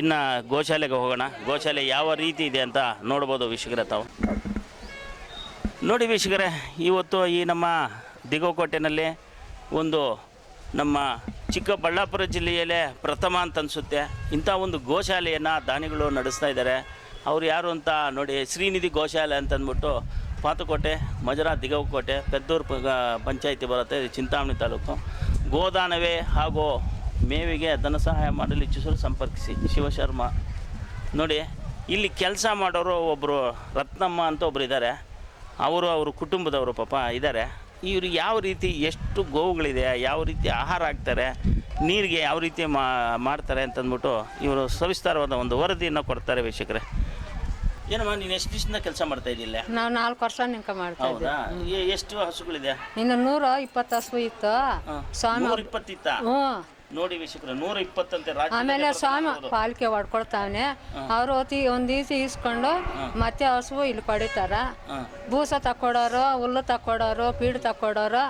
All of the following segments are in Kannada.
ಇನ್ನು ಗೋಶಾಲೆಗೆ ಹೋಗೋಣ. ಗೋಶಾಲೆ ಯಾವ ರೀತಿ ಇದೆ ಅಂತ ನೋಡ್ಬೋದು ವೀಕ್ಷಕರೇ ತಾವು. ನೋಡಿ ವೀಕ್ಷಕರೇ, ಇವತ್ತು ಈ ನಮ್ಮ ದಿಗೋಕೋಟೆನಲ್ಲಿ ಒಂದು ನಮ್ಮ ಚಿಕ್ಕಬಳ್ಳಾಪುರ ಜಿಲ್ಲೆಯಲ್ಲೇ ಪ್ರಥಮ ಅಂತ ಅನಿಸುತ್ತೆ. ಇಂಥ ಒಂದು ಗೋಶಾಲೆಯನ್ನು ದಾನಿಗಳು ನಡೆಸ್ತಾ ಇದ್ದಾರೆ. ಅವ್ರು ಯಾರು ಅಂತ ನೋಡಿ, ಶ್ರೀನಿಧಿ ಗೋಶಾಲೆ ಅಂತ ಅಂದ್ಬಿಟ್ಟು ಪಾತಕೋಟೆ, ಮಜರಾ ದಿಗವಕೋಟೆ ಪೆದ್ದೂರು ಪಂಚಾಯಿತಿ ಬರುತ್ತೆ ಚಿಂತಾಮಣಿ ತಾಲೂಕು. ಗೋದಾನವೇ ಹಾಗೂ ಮೇವಿಗೆ ಧನ ಸಹಾಯ ಮಾಡಲು ಇಚ್ಛಿಸಲು ಸಂಪರ್ಕಿಸಿ. ಶಿವಶರ್ಮ. ನೋಡಿ, ಇಲ್ಲಿ ಕೆಲಸ ಮಾಡೋರು ಒಬ್ಬರು ರತ್ನಮ್ಮ ಅಂತ ಒಬ್ಬರು ಇದ್ದಾರೆ. ಅವರು ಅವ್ರ ಕುಟುಂಬದವರು ಪಾಪ ಇದ್ದಾರೆ. ಇವರು ಯಾವ ರೀತಿ ಎಷ್ಟು ಗೋವುಗಳಿದೆ, ಯಾವ ರೀತಿ ಆಹಾರ ಹಾಕ್ತಾರೆ, ನೀರಿಗೆ ಯಾವ ರೀತಿ ಮಾಡ್ತಾರೆ ಅಂತಂದ್ಬಿಟ್ಟು ಇವರು ಸವಿಸ್ತಾರವಾದ ಒಂದು ವರದಿಯನ್ನು ಕೊಡ್ತಾರೆ ವೀಕ್ಷಕರೇ. ಏನಮ್ಮ ನೀನು ಎಷ್ಟು ದಿವಸದಿಂದ ಕೆಲಸ ಮಾಡ್ತಾ ಇದ್ದಿಲ್ಲ ನಾವು ನಾಲ್ಕು ವರ್ಷ ನಿಂಕ ಮಾಡ್ತಾ ಇದ್ದೀವಿ. ಹೌದಾ ಎ- ಎಷ್ಟು ಹಸುಗಳಿದೆ? ಇನ್ನು ನೂರ ಇಪ್ಪತ್ತು ಹಸು ಇತ್ತು. ಸ್ವಾಮಿ ನೂರ ಇಪ್ಪತ್ತಿತ್ತ? ಹ್ಞೂ. ನೋಡಿ ವೀಕ್ಷಕರೇ ನೂರ ಇಪ್ಪತ್ತಂತೆ ರಾಜ್ಯ ಆಮೇಲೆ ಸ್ವಾಮಿ ಪಾಲಿಕೆ ಹೊಡ್ಕೊಳ್ತಾವನೆ ಅವರು ಹೊತ್ತಿ ಒಂದು ಈಸಿ ಈಸ್ಕೊಂಡು ಮತ್ತೆ ಹಸು ಇಲ್ಲಿ ಪಡಿತಾರ. ಭೂಸ ಬೂಸ ತಕ್ಕೊಡೋರು ಹುಲ್ಲು ತಕ್ಕೊಡೋರು ಪೀಡು ತಕ್ಕೊಡೋರು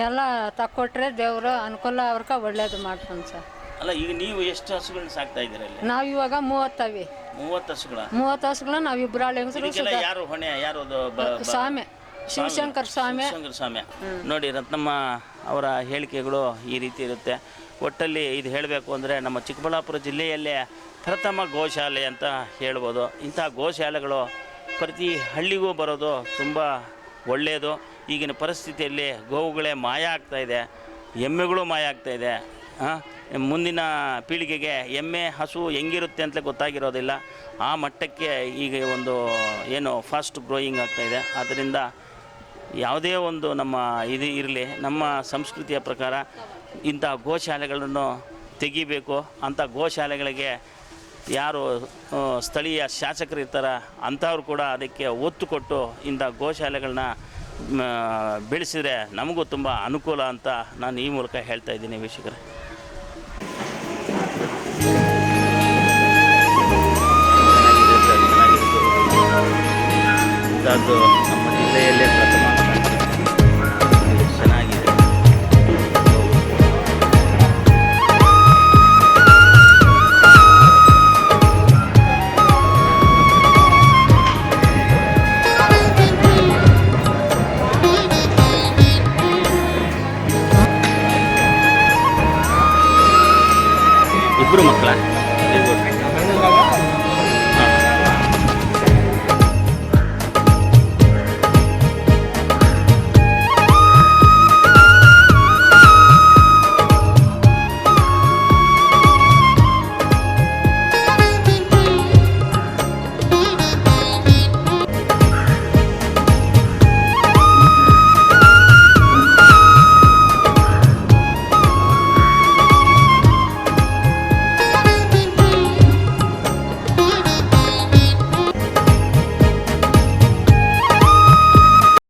ಎಲ್ಲ ತಕ್ಕೊಟ್ರೆ ದೇವರು ಅನುಕೂಲ ಅವ್ರಕ ಒಳ್ಳೇದು ಮಾಡ್ತಾನೆ ಸರ್. ಅಲ್ಲ ಈಗ ನೀವು ಎಷ್ಟು ಹಸುಗಳನ್ನ ಸಾಕ್ತಾ ಇದ್ದೀರಲ್ಲ ಇಲ್ಲಿ? ನಾವು ಇವಾಗ ಮೂವತ್ತವಿ. ಮೂವತ್ತು ಹಸುಗಳ ಮೂವತ್ತು ನಾವು ಇಬ್ಬರ ಹೆಂಗಸರು ಇದಕ್ಕೆಲ್ಲ ಯಾರು ಹೊಣೆ ಯಾರು ಅದು ಬ- ಬ- ಸ್ವಾಮಿ ಶಿವಶಂಕರ್ ಸ್ವಾಮಿ. ಶಿವಶಂಕರ ಸ್ವಾಮಿ. ನೋಡಿ ರತ್ನಮ್ಮ ಅವರ ಹೇಳಿಕೆಗಳು ಈ ರೀತಿ ಇರುತ್ತೆ. ಒಟ್ಟಲ್ಲಿ ಇದು ಹೇಳಬೇಕು ಅಂದರೆ ನಮ್ಮ ಚಿಕ್ಕಬಳ್ಳಾಪುರ ಜಿಲ್ಲೆಯಲ್ಲೇ ಪ್ರಥಮ ಗೋಶಾಲೆ ಅಂತ ಹೇಳ್ಬೋದು. ಇಂಥ ಗೋಶಾಲೆಗಳು ಪ್ರತಿ ಹಳ್ಳಿಗೂ ಬರೋದು ತುಂಬ ಒಳ್ಳೆಯದು ಈಗಿನ ಪರಿಸ್ಥಿತಿಯಲ್ಲಿ ಗೋವುಗಳೇ ಮಾಯ ಆಗ್ತಾ ಇದೆ. ಎಮ್ಮೆಗಳು ಮಾಯ ಆಗ್ತಾ ಇದೆ. ಆ, ಮುಂದಿನ ಪೀಳಿಗೆಗೆ ಎಮ್ಮೆ, ಹಸು ಹೆಂಗಿರುತ್ತೆ ಅಂತಲೇ ಗೊತ್ತಾಗಿರೋದಿಲ್ಲ. ಆ ಮಟ್ಟಕ್ಕೆ ಈಗ ಒಂದು ಏನು ಫಾಸ್ಟ್ ಗ್ರೋಯಿಂಗ್ ಆಗ್ತಾಯಿದೆ ಆದ್ದರಿಂದ ಯಾವುದೇ ಒಂದು ನಮ್ಮ ಇದು ಇರಲಿ, ನಮ್ಮ ಸಂಸ್ಕೃತಿಯ ಪ್ರಕಾರ ಇಂಥ ಗೋಶಾಲೆಗಳನ್ನು ತೆಗಿಬೇಕು. ಅಂಥ ಗೋಶಾಲೆಗಳಿಗೆ ಯಾರು ಸ್ಥಳೀಯ ಶಾಸಕರು ಇರ್ತಾರ, ಅಂಥವ್ರು ಕೂಡ ಅದಕ್ಕೆ ಒತ್ತು ಕೊಟ್ಟು ಇಂಥ ಗೋಶಾಲೆಗಳನ್ನ ಬೆಳೆಸಿದರೆ ನಮಗೂ ತುಂಬ ಅನುಕೂಲ ಅಂತ ನಾನು ಈ ಮೂಲಕ ಹೇಳ್ತಾ ಇದ್ದೀನಿ ವೀಕ್ಷಕರೇ. ಅಂಥದ್ದು ನಮ್ಮ ಜಿಲ್ಲೆಯಲ್ಲೇ ಪ್ರಥಮ ಚೆನ್ನಾಗಿದೆ ಇಬ್ಬರು ಮಕ್ಕಳ.